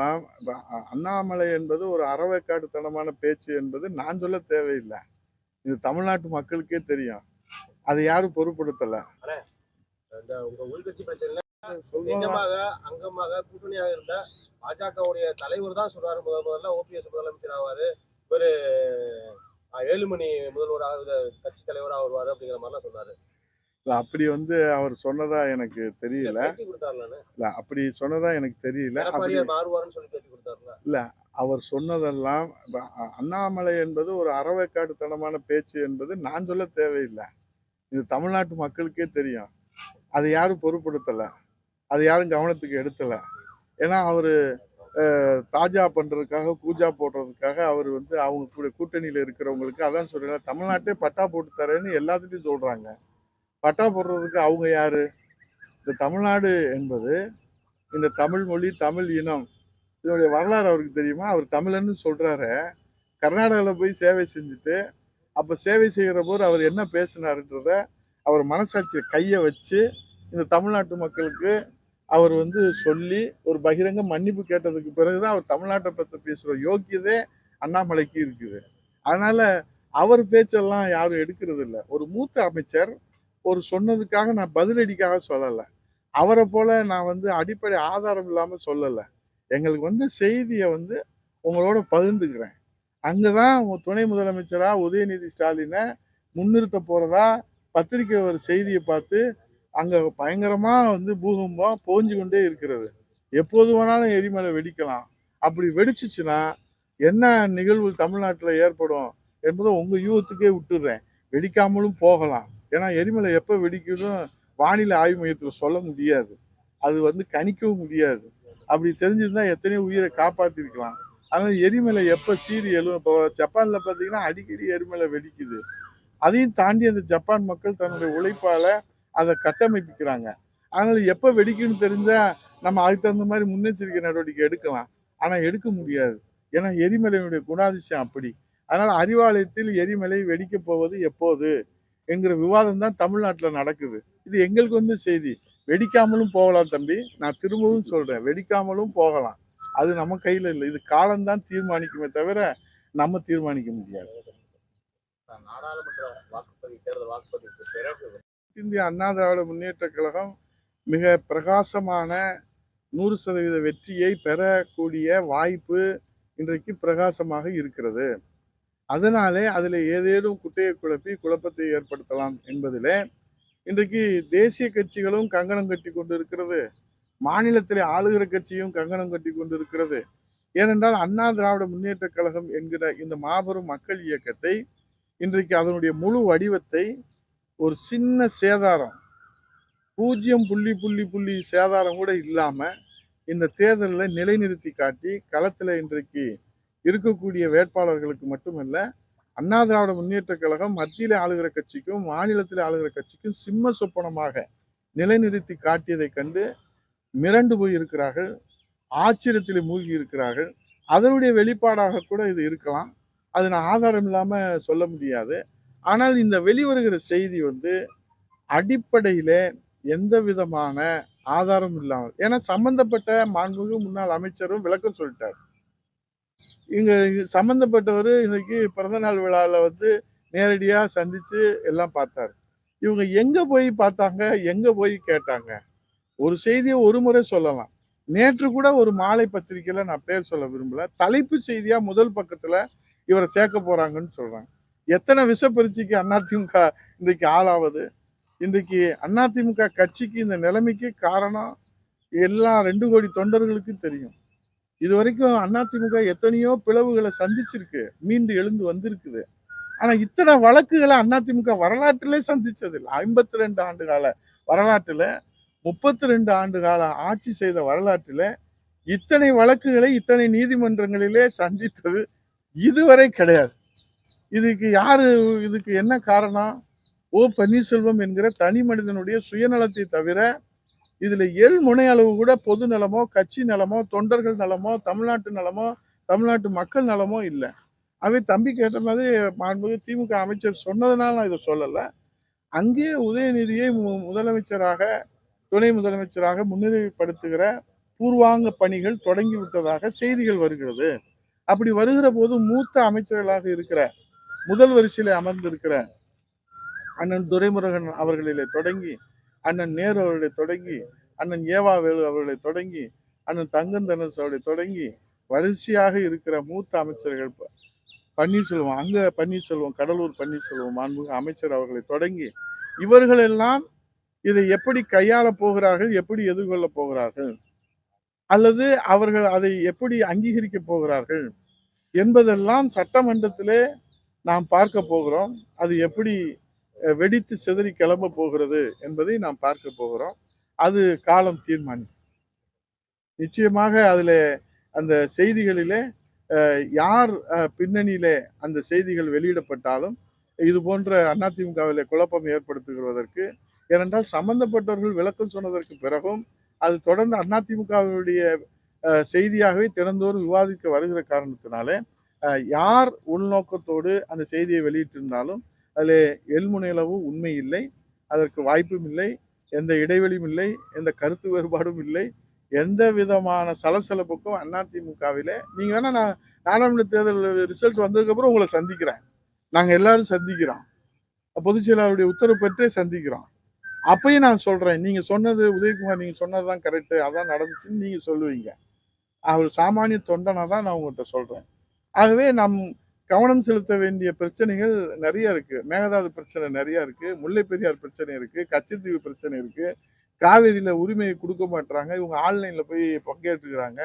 அ- அண்ணாமலை என்பது ஒரு அறவைக்காட்டுத்தனமான பேச்சு என்பது நான் சொல்ல தேவையில்லை. இது தமிழ்நாட்டு மக்களுக்கே தெரியும். அதை யாரும் பொருட்படுத்தல. அங்கமாக கூட்டணியாக இருந்த பாஜகவுடைய தலைவர் தான் சொல்றாரு. முதல் முதல்ல ஓபிஎஸ் முதலமைச்சர் ஆவாரு. அஹ், ஏழுமணி முதல்வராக கட்சி தலைவராக வருவாரு அப்படிங்கிற மாதிரிலாம் சொன்னாரு. அப்படி வந்து அவர் சொன்னதா எனக்கு தெரியல. இல்ல அப்படி சொன்னதா எனக்கு தெரியல. கொடுத்தாருல. அவர் சொன்னதெல்லாம் அண்ணாமலை என்பது ஒரு அறவைக்காட்டுத்தனமான பேச்சு என்பது நான் சொல்ல தேவையில்லை. இது தமிழ்நாட்டு மக்களுக்கே தெரியும். அதை யாரும் பொருட்படுத்தல. அதை யாரும் கவனத்துக்கு எடுத்தல. ஏன்னா அவரு தாஜா பண்றதுக்காக கூஜா போடுறதுக்காக அவர் வந்து அவங்க கூட கூட்டணியில இருக்கிறவங்களுக்கு அதான் சொல்றேன் தமிழ்நாட்டே பட்டா போட்டு தரேன்னு எல்லாத்துட்டையும் சொல்றாங்க. பட்டா போடுறதுக்கு அவங்க யாரு? இந்த தமிழ்நாடு என்பது இந்த தமிழ் மொழி தமிழ் இனம் இதோடைய வரலாறு அவருக்கு தெரியுமா? அவர் தமிழன்னு சொல்றாரு. கர்நாடகாவில் போய் சேவை செஞ்சுட்டு அப்போ சேவை செய்கிற போது அவர் என்ன பேசினாருன்றத அவர் மனசாட்சியை கையை வச்சு இந்த தமிழ்நாட்டு மக்களுக்கு அவர் வந்து சொல்லி ஒரு பகிரங்க மன்னிப்பு கேட்டதுக்கு பிறகுதான் அவர் தமிழ்நாட்டை பற்றி பேசுகிற யோக்கியதே அண்ணாமலைக்கு இருக்குது. அதனால அவர் பேச்செல்லாம் யாரும் எடுக்கிறது இல்லை ஒரு மூத்த அமைச்சர் ஒரு சொன்னதுக்காக நான் பதிலடிக்காக சொல்லலை. அவரை போல் நான் வந்து அடிப்படை ஆதாரம் இல்லாமல் சொல்லலை. எங்களுக்கு வந்து செய்தியை வந்து உங்களோட பகிர்ந்துக்கிறேன். அங்கதான் உங்கள் துணை முதலமைச்சராக உதயநிதி ஸ்டாலினை முன்னிறுத்த போகிறதா பத்திரிக்கை ஒரு செய்தியை பார்த்து அங்கே பயங்கரமாக வந்து பூகம்பம் போஞ்சு கொண்டே இருக்கிறது. எப்போது வேணாலும் எரிமலை வெடிக்கலாம். அப்படி வெடிச்சிச்சுன்னா என்ன நிகழ்வு தமிழ்நாட்டில் ஏற்படும் என்பதை உங்கள் யூகத்துக்கே விட்டுடுறேன் வெடிக்காமலும் போகலாம். ஏன்னா எரிமலை எப்போ வெடிக்கணும் வானிலை ஆய்வு மையத்தில் சொல்ல முடியாது. அது வந்து கணிக்கவும் முடியாது. அப்படி தெரிஞ்சிருந்தா எத்தனையோ உயிரை காப்பாற்றிருக்கலாம் அதனால எரிமலை எப்போ சீறி எழும்? இப்போ ஜப்பானில் பார்த்தீங்கன்னா அடிக்கடி எரிமலை வெடிக்குது. அதையும் தாண்டி அந்த ஜப்பான் மக்கள் தன்னுடைய உழைப்பால் அதை கட்டமைப்பிக்கிறாங்க. அதனால எப்போ வெடிக்குன்னு தெரிஞ்சால் நம்ம அதுக்கு தகுந்த மாதிரி முன்னெச்சரிக்கை நடவடிக்கை எடுக்கலாம். ஆனால் எடுக்க முடியாது. ஏன்னா எரிமலையினுடைய குணாதிசயம் அப்படி. அதனால் அறிவாலயத்தில் எரிமலை வெடிக்கப் போவது எப்போது? என்கிற விவாதம் தான் தமிழ்நாட்டில் நடக்குது. இது எங்களுக்கு வந்து செய்தி. வெடிக்காமலும் போகலாம் தம்பி. நான் திரும்பவும் சொல்றேன். வெடிக்காமலும் போகலாம். அது நம்ம கையில இல்லை. இது காலம்தான் தீர்மானிக்குமே தவிர நம்ம தீர்மானிக்க முடியாது. இந்திய அண்ணா திராவிட முன்னேற்ற கழகம் மிக பிரகாசமான நூறு சதவீத வெற்றியை பெறக்கூடிய வாய்ப்பு இன்றைக்கு பிரகாசமாக இருக்கிறது. அதனாலே அதில் ஏதேனும் குட்டையை குழப்பி குழப்பத்தை ஏற்படுத்தலாம் என்பதிலே இன்றைக்கு தேசிய கட்சிகளும் கங்கணம் கட்டி கொண்டு இருக்கிறது மாநிலத்திலே ஆளுகிற கட்சியும் கங்கணம் கட்டி கொண்டு இருக்கிறது ஏனென்றால் அண்ணா திராவிட முன்னேற்ற கழகம் என்கிற இந்த மாபெரும் மக்கள் இயக்கத்தை இன்றைக்கு அதனுடைய முழு வடிவத்தை ஒரு சின்ன சேதாரம் பூஜ்ஜியம் புள்ளி புள்ளி புள்ளி சேதாரம் கூட இல்லாமல் இந்த தேர்தலில் நிலைநிறுத்தி காட்டி களத்தில் இன்றைக்கு இருக்கக்கூடிய வேட்பாளர்களுக்கு மட்டுமல்ல அண்ணா திராவிட முன்னேற்ற கழகம் மத்தியில் ஆளுகிற கட்சிக்கும் மாநிலத்தில் ஆளுகிற கட்சிக்கும் சிம்ம சொப்பனமாக நிலைநிறுத்தி காட்டியதைக் கண்டு மிரண்டு போய் இருக்கிறார்கள் ஆச்சரியத்தில் மூழ்கி இருக்கிறார்கள். அதனுடைய வெளிப்பாடாக கூட இது இருக்கலாம். அது நான் ஆதாரம் இல்லாமல் சொல்ல முடியாது. ஆனால் இந்த வெளிவருகிற செய்தி வந்து அடிப்படையில் எந்த விதமான ஆதாரம் இல்லாமல் ஏன்னா சம்பந்தப்பட்ட மாண்புமிகு முன்னாள் அமைச்சரும் விளக்கம் சொல்லிட்டார். இங்க சம்மந்தப்பட்டவர் இன்னைக்கு பிறந்த நாள் விழாவில் வந்து நேரடியாக சந்தித்து எல்லாம் பார்த்தாரு. இவங்க எங்கே போய் பார்த்தாங்க எங்கே போய் கேட்டாங்க? ஒரு செய்தியை ஒரு முறை சொல்லலாம். நேற்று கூட ஒரு மாலை பத்திரிகையில் நான் பேர் சொல்ல விரும்பல. தலைப்பு செய்தியாக முதல் பக்கத்தில் இவரை சேர்க்க போகிறாங்கன்னு சொல்கிறாங்க எத்தனை விஷப்பரிச்சிக்கு அதிமுக இன்றைக்கு ஆளாவது? இன்றைக்கு அதிமுக கட்சிக்கு இந்த நிலைமைக்கு காரணம் எல்லா ரெண்டு கோடி தொண்டர்களுக்கும் தெரியும். இது வரைக்கும் அதிமுக எத்தனையோ பிளவுகளை சந்திச்சிருக்கு. மீண்டு எழுந்து வந்திருக்குது. ஆனா இத்தனை வழக்குகளை அதிமுக வரலாற்றிலே சந்திச்சதில்லை. ஐம்பத்தி ரெண்டு ஆண்டு கால வரலாற்றுல முப்பத்தி ரெண்டு ஆண்டு கால ஆட்சி செய்த வரலாற்றில் இத்தனை வழக்குகளை இத்தனை நீதிமன்றங்களிலே சந்தித்தது இதுவரை கிடையாது. இதுக்கு யாரு இதுக்கு என்ன காரணம்? ஓ பன்னீர்செல்வம் என்கிற தனி மனிதனுடைய சுயநலத்தை தவிர இதுல எள் முனை அளவு கூட பொது நலமோ கட்சி நலமோ தொண்டர்கள் நலமோ தமிழ்நாட்டு நலமோ தமிழ்நாட்டு மக்கள் நலமோ இல்லை. அவை தம்பி கேட்ட மாதிரி மாண்புமிகு திமுக அமைச்சர் சொன்னதுனால நான் இதை சொல்லலை. அங்கே உதயநிதியை மு- முதலமைச்சராக துணை முதலமைச்சராக முன்னிலைப்படுத்துகிற பூர்வாங்க பணிகள் தொடங்கி விட்டதாக செய்திகள் வருகிறது. அப்படி வருகிற போது மூத்த அமைச்சர்களாக இருக்கிற முதல் வரிசையில் அமர்ந்திருக்கிற அண்ணன் துரைமுருகன் அவர்களிலே தொடங்கி அண்ணன் நேரு அவர்களை தொடங்கி அண்ணன் ஏவா வேலு அவர்களை தொடங்கி அண்ணன் தங்கந்தனஸ் அவர்களை தொடங்கி வரிசையாக இருக்கிற மூத்த அமைச்சர்கள் ப- பன்னீர்செல்வம் அங்கே பன்னீர்செல்வம் கடலூர் பன்னீர்செல்வம் மாண்புமிகு அமைச்சர் அவர்களை தொடங்கி இவர்கள் எல்லாம் இதை எப்படி கையாள போகிறார்கள் எப்படி எதிர்கொள்ள போகிறார்கள் அல்லது அவர்கள் அதை எப்படி அங்கீகரிக்க போகிறார்கள் என்பதெல்லாம் சட்டமன்றத்திலே நாம் பார்க்க போகிறோம். அது எப்படி வெடித்து சிதறி கிளம்ப போகிறது என்பதை நாம் பார்க்க போகிறோம். அது காலம் தீர்மானிக்கும் நிச்சயமாக அதில் அந்த செய்திகளிலே அஹ், யார் அஹ், பின்னணியிலே அந்த செய்திகள் வெளியிடப்பட்டாலும் இது போன்ற அதிமுகவில் குழப்பம் ஏற்படுத்துகிறதற்கு ஏனென்றால் சம்பந்தப்பட்டவர்கள் விளக்கம் சொன்னதற்கு பிறகும் அது தொடர்ந்து அதிமுகவினுடைய அஹ், செய்தியாகவே திறந்தோறும் விவாதிக்க வருகிற காரணத்தினாலே அஹ், யார் உள்நோக்கத்தோடு அந்த செய்தியை வெளியிட்டிருந்தாலும் அதில் எல்முனையளவு உண்மை இல்லை அதற்கு வாய்ப்பும் இல்லை எந்த இடைவெளியும் இல்லை எந்த கருத்து வேறுபாடும் இல்லை எந்த விதமான சலசலப்புக்கும் அதிமுகவில் நீங்கள் வேணால் நான் நாடாளுமன்ற தேர்தல் ரிசல்ட் வந்ததுக்கப்புறம் உங்களை சந்திக்கிறேன். நாங்கள் எல்லாரும் சந்திக்கிறோம். பொதுச் செயலாளருடைய உத்தரவு பெற்றே சந்திக்கிறோம். அப்பயும் நான் சொல்கிறேன் நீங்கள் சொன்னது உதயகுமார் நீங்கள் சொன்னது தான் கரெக்டு அதான் நடந்துச்சுன்னு நீங்கள் சொல்லுவீங்க. அவர் சாமானிய தொண்டனாக தான் நான் உங்கள்கிட்ட சொல்கிறேன் ஆகவே நம் கவனம் செலுத்த வேண்டிய பிரச்சனைகள் நிறைய இருக்கு. மேகதாது பிரச்சனை நிறைய இருக்கு. முல்லை பெரியார் பிரச்சனை இருக்கு. கச்சத்தீவு பிரச்சனை இருக்கு. காவேரியில உரிமையை கொடுக்க மாட்டுறாங்க இவங்க ஆன்லைன்ல போய் பங்கேற்றுக்கிறாங்க.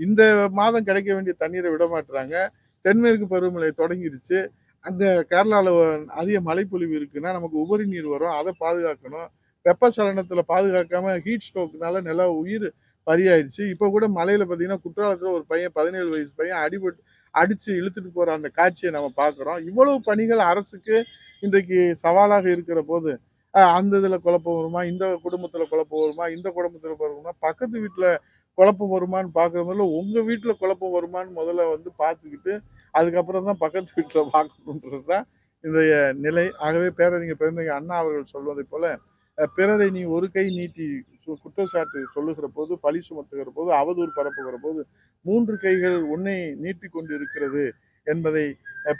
இந்த மாதம் கிடைக்க வேண்டிய தண்ணீரை விட மாட்டுறாங்க தென்மேற்கு பருவமழை தொடங்கிருச்சு. அந்த கேரளாவில் அதிக மழைப்பொழிவு இருக்குன்னா நமக்கு உபரி நீர் வரும். அதை பாதுகாக்கணும். வெப்பச்சலனத்துல பாதுகாக்காம ஹீட் ஸ்ட்ரோக்னால நில உயிர் பறியாயிருச்சு. இப்போ கூட மலையில் பார்த்தீங்கன்னா குற்றாலத்தில் ஒரு பையன் பதினேழு வயசு பையன் அடிபட்டு அடித்து இழுத்துட்டு போகிற அந்த காட்சியை நம்ம பார்க்குறோம் இவ்வளவு பணிகள் அரசுக்கு இன்றைக்கு சவாலாக இருக்கிற போது அந்த இதில் குழப்பம் வருமா? இந்த குடும்பத்தில் குழப்பம் வருமா? இந்த குடும்பத்தில் வருமா? பக்கத்து வீட்டில் குழப்பம் வருமான்னு பார்க்குற மாதிரில உங்கள் வீட்டில் குழப்பம் வருமான்னு முதல்ல வந்து பார்த்துக்கிட்டு அதுக்கப்புறம் தான் பக்கத்து வீட்டில் பார்க்கணுன்றது தான் இன்றைய நிலை. ஆகவே பேரறிஞர் பிறந்தங்க அண்ணா அவர்கள் சொல்வதை போல் பிறரை நீ ஒரு கை நீட்டி சு- குற்றச்சாட்டு சொல்லுகிற போது பழி சுமத்துகிற போது அவதூறு பரப்புகிற போது மூன்று கைகள் உன்னை நீட்டி கொண்டு இருக்கிறது என்பதை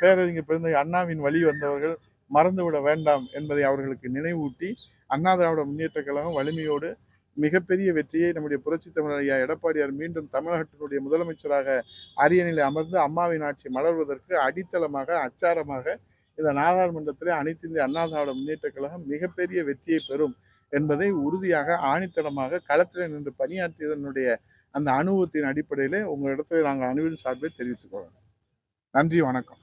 பேரறிஞர் பிறந்த அண்ணாவின் வழி வந்தவர்கள் மறந்துவிட வேண்டாம் என்பதை அவர்களுக்கு நினைவூட்டி அண்ணா திராவிட முன்னேற்ற கழகம் வலிமையோடு மிகப்பெரிய வெற்றியை நம்முடைய புரட்சி தமிழர் ஐயா எடப்பாடியார் மீண்டும் தமிழகத்தினுடைய முதலமைச்சராக அரியணையில் அமர்ந்து அம்மாவின் ஆட்சி மலர்வதற்கு அடித்தளமாக அச்சாரமாக இந்த நாடாளுமன்றத்தில் அனைத்து இந்திய அண்ணா திராவிட முன்னேற்ற கழகம் மிகப்பெரிய வெற்றியை பெறும் என்பதை உறுதியாக ஆணித்தனமாக களத்தில் நின்று பணியாற்றியதனுடைய அந்த அனுபவத்தின் அடிப்படையிலே உங்கள் இடத்துல நாங்கள் அணுவின் சார்பை தெரிவித்துக்கொள்ளோம் நன்றி வணக்கம்.